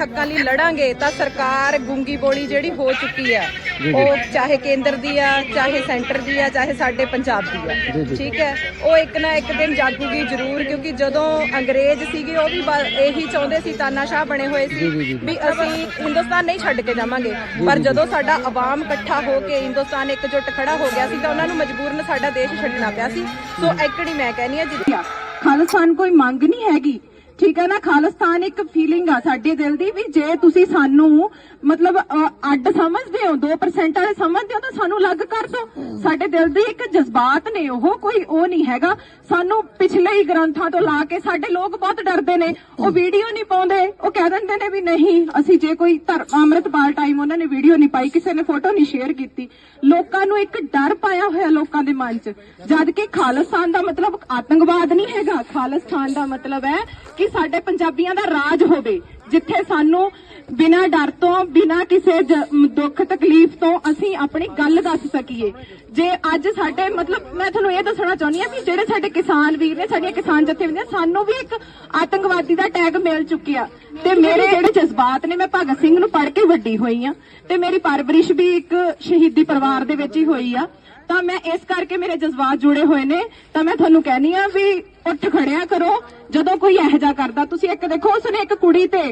ਹੱਕਾਂ ਲਈ ਲੜਾਂਗੇ ਤਾਂ ਸਰਕਾਰ ਗੁੰਗੀ ਬੋਲੀ ਜਿਹੜੀ ਹੋ ਚੁੱਕੀ ਆ ਉਹ ਚਾਹੇ ਕੇਂਦਰ ਦੀ ਆ ਚਾਹੇ ਸੈਂਟਰ ਦੀ ਆ ਚਾਹੇ ਸਾਡੇ ਪੰਜਾਬ ਦੀ ਆ। ਠੀਕ ਹੈ? ਉਹ ਇੱਕ ਨਾ ਇੱਕ ਦਿਨ ਜਾਗੂਗੀ ਜ਼ਰੂਰ ਕਿਉਂਕਿ ਜਦੋਂ ਅੰਗਰੇਜ਼ ਸੀਗੇ ਉਹ ਵੀ ਇਹੀ ਚਾਹੁੰਦੇ ਸੀ ਤਾਨਾਸ਼ਾਹ ਬਣੇ ਹੋਏ ਸੀ ਵੀ ਅਸੀਂ ਹਿੰਦੁਸਤਾਨ ਨਹੀਂ ਛੱਡ ਕੇ ਜਾਵਾਂਗੇ। ਪਰ ਜਦੋਂ ਸਾਡਾ ਆਵਾਮ ਇਕੱਠਾ ਹੋ ਕੇ ਹਿੰਦੁਸਤਾਨ ਇਕਜੁੱਟ ਖੜਾ ਹੋ ਗਿਆ ਸੀ ਤਾਂ ਉਹਨਾਂ ਨੂੰ ਮਜਬੂਰਨ ਸਾਡਾ ਦੇਸ਼ ਛੱਡਣਾ ਪਿਆ ਸੀ। ਸੋ ਐਕੜੀ ਮੈਂ ਕਹਿੰਦੀ ਆ ਜਿੱਥੇ ਆ ਖਾਲਿਸਤਾਨ ਕੋਈ ਮੰਗ ਨਹੀਂ ਹੈਗੀ ਠੀਕ ਹੈ ਨਾ? ਖਾਲਿਸਤਾਨ ਇੱਕ ਫੀਲਿੰਗ ਆ ਸਾਡੇ ਦਿਲ ਦੀ ਵੀ ਜੇ ਤੁਸੀਂ ਸਾਨੂੰ, ਮਤਲਬ ਅੱਡ ਸਮਝਦੇ ਹੋ 2% ਵਾਲੇ ਸਮਝਦੇ ਹੋ, ਤਾਂ ਸਾਨੂੰ ਅਲੱਗ ਕਰ ਦਿਓ। ਸਾਡੇ ਦਿਲ ਦੇ ਇੱਕ ਜਜ਼ਬਾਤ ਨੇ ਉਹ, ਕੋਈ ਉਹ ਨਹੀਂ ਹੈਗਾ। ਸਾਨੂੰ ਪਿਛਲੇ ਹੀ ਗ੍ਰੰਥਾਂ ਤੋਂ ਲਾ ਕੇ ਸਾਡੇ ਲੋਕ ਬਹੁਤ ਡਰਦੇ ਨੇ। ਉਹ ਵੀਡੀਓ ਨਹੀਂ ਪਾਉਂਦੇ, ਉਹ ਕਹਿ ਦਿੰਦੇ ਨੇ ਵੀ ਨਹੀਂ, ਅਸੀਂ ਜੇ ਕੋਈ ਧਰਮ ਅੰਮ੍ਰਿਤਪਾਲ ਟਾਈਮ ਉਹਨਾਂ ਨੇ ਵੀਡੀਓ ਨਹੀਂ ਪਾਈ, ਕਿਸੇ ਨੇ ਫੋਟੋ ਨਹੀਂ ਸ਼ੇਅਰ ਕੀਤੀ। ਲੋਕਾਂ ਨੂੰ ਇੱਕ ਡਰ ਪਾਇਆ ਹੋਇਆ ਲੋਕਾਂ ਦੇ ਮਨ 'ਚ। ਜਦ ਕਿ ਖਾਲਿਸਤਾਨ ਦਾ ਮਤਲਬ ਆਤੰਕਵਾਦ ਨਹੀਂ ਹੈਗਾ। ਖਾਲਿਸਤਾਨ ਦਾ ਮਤਲਬ ਹੈ ਕਿ ਸਾਡੇ ਪੰਜਾਬੀਆਂ ਦਾ ਰਾਜ ਹੋਵੇ, ਜਿੱਥੇ ਸਾਨੂੰ ਬਿਨਾਂ ਡਰ ਤੋਂ, ਬਿਨਾਂ ਕਿਸੇ ਦੁੱਖ, ਤਕਲੀਫ ਤੋਂ ਅਸੀਂ ਆਪਣੀ ਗੱਲ ਦੱਸ ਸਕੀਏ। ਜੇ ਅੱਜ ਸਾਡੇ, ਮਤਲਬ ਮੈਂ ਤੁਹਾਨੂੰ ਇਹ ਦੱਸਣਾ ਚਾਹੁੰਦੀ ਹਾਂ ਵੀ ਜਿਹੜੇ ਸਾਡੇ ਕਿਸਾਨ ਵੀਰ ਨੇ, ਸਾਡੀਆਂ ਕਿਸਾਨ ਜਥੇਬੰਦੀਆਂ ਸਾਨੂੰ ਵੀ ਇੱਕ ਆਤੰਕਵਾਦੀ ਦਾ ਟੈਗ ਮਿਲ ਚੁੱਕਿਆ। ਤੇ ਮੇਰੇ ਜਿਹੜੇ ਜਜ਼ਬਾਤ ਨੇ, ਮੈਂ ਭਗਤ ਸਿੰਘ ਨੂੰ ਪੜ੍ਹ ਕੇ ਵੱਡੀ ਹੋਈ ਆ ਤੇ ਮੇਰੀ ਪਰਵਰਿਸ਼ ਵੀ ਇੱਕ ਸ਼ਹੀਦੀ ਪਰਿਵਾਰ ਦੇ ਵਿੱਚ ਹੀ ਹੋਈ ਆ। ਤਾਂ ਮੈਂ ਇਸ ਕਰਕੇ ਮੇਰੇ ਜਜ਼ਬਾਤ ਜੁੜੇ ਹੋਏ ਨੇ। ਤਾਂ ਮੈਂ ਤੁਹਾਨੂੰ ਕਹਿਨੀ ਆ ਵੀ ਉੱਠ ਖੜਿਆ ਕਰੋ ਜਦੋਂ ਕੋਈ ਇਹੋ ਜਿਹਾ ਕਰਦਾ ਤੁਸੀਂ ਇੱਕ ਦੇਖੋ ਉਸਨੇ ਇੱਕ ਕੁੜੀ ਤੇ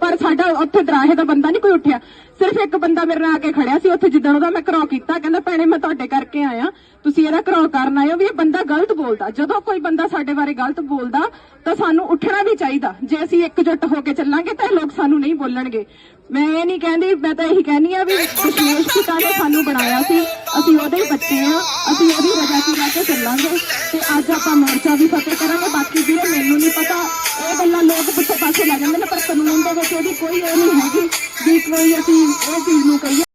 ਪਰ ਸਾਡਾ ਉੱਥੇ ਦਰਾਹੇ ਦਾ ਬੰਦਾ ਨਹੀਂ ਕੋਈ ਉੱਠਿਆ। ਸਿਰਫ ਇੱਕ ਬੰਦਾ ਮੇਰੇ ਨਾਲ ਆ ਕੇ ਖੜਿਆ ਸੀ ਉੱਥੇ ਜਿੱਦਣ ਉਹਦਾ ਮੈਂ ਘਰੋ ਕੀਤਾ ਕਹਿੰਦਾ ਭੈਣੇ ਮੈਂ ਤੁਹਾਡੇ ਕਰਕੇ ਆਇਆ। ਤੁਸੀਂ ਇਹਦਾ ਘਰੋ ਕਰਨ ਆਏ ਹੋ ਵੀ ਇਹ ਬੰਦਾ ਗਲਤ ਬੋਲਦਾ। ਜਦੋਂ ਕੋਈ ਬੰਦਾ ਸਾਡੇ ਬਾਰੇ ਗਲਤ ਬੋਲਦਾ ਤਾਂ ਸਾਨੂੰ ਉੱਠਣਾ ਵੀ ਚਾਹੀਦਾ। ਜੇ ਅਸੀਂ ਇਕਜੁੱਟ ਹੋ ਕੇ ਚੱਲਾਂਗੇ ਤਾਂ ਇਹ ਲੋਕ ਸਾਨੂੰ ਨਹੀਂ ਬੋਲਣਗੇ। ਮੈਂ ਇਹ ਨਹੀਂ ਕਹਿੰਦੀ ਮੈਂ ਤਾਂ ਇਹੀ ਕਹਿੰਦੀ ਆ ਵੀ ਦਸ਼ਮੇਸ਼ ਪਿਤਾ ਨੇ ਸਾਨੂੰ ਬਣਾਇਆ ਸੀ। ਅਸੀਂ ਉਹਦੇ ਬੱਚੇ ਆ ਅਸੀਂ ਉਹਦੀ ਰਜਾ ਕੀ ਲੈ ਕੇ ਚੱਲਾਂਗੇ ਤੇ ਅੱਜ ਆਪਾਂ ਮੋਰਚਾ ਵੀ ਫਤਿਹ ਕਰਾਂਗੇ, ਬਾਕੀ ਵੀਰੇ ਮੈਨੂੰ ਨਹੀਂ ਪਤਾ, ਇਹ ਗੱਲਾਂ ਲੋਕ ਪਿੱਛੇ ਪਾਸੇ ਲੈ ਜਾਂਦੇ ਨੇ, ਪਰ ਕਾਨੂੰਨ ਦੇ ਵਿੱਚ ਉਹਦੀ ਕੋਈ ਉਹ ਨਹੀਂ ਹੈਗੀ, ਵੀ ਕੋਈ ਅਸੀਂ ਇਹ ਚੀਜ਼ ਨੂੰ ਕਹੀਏ।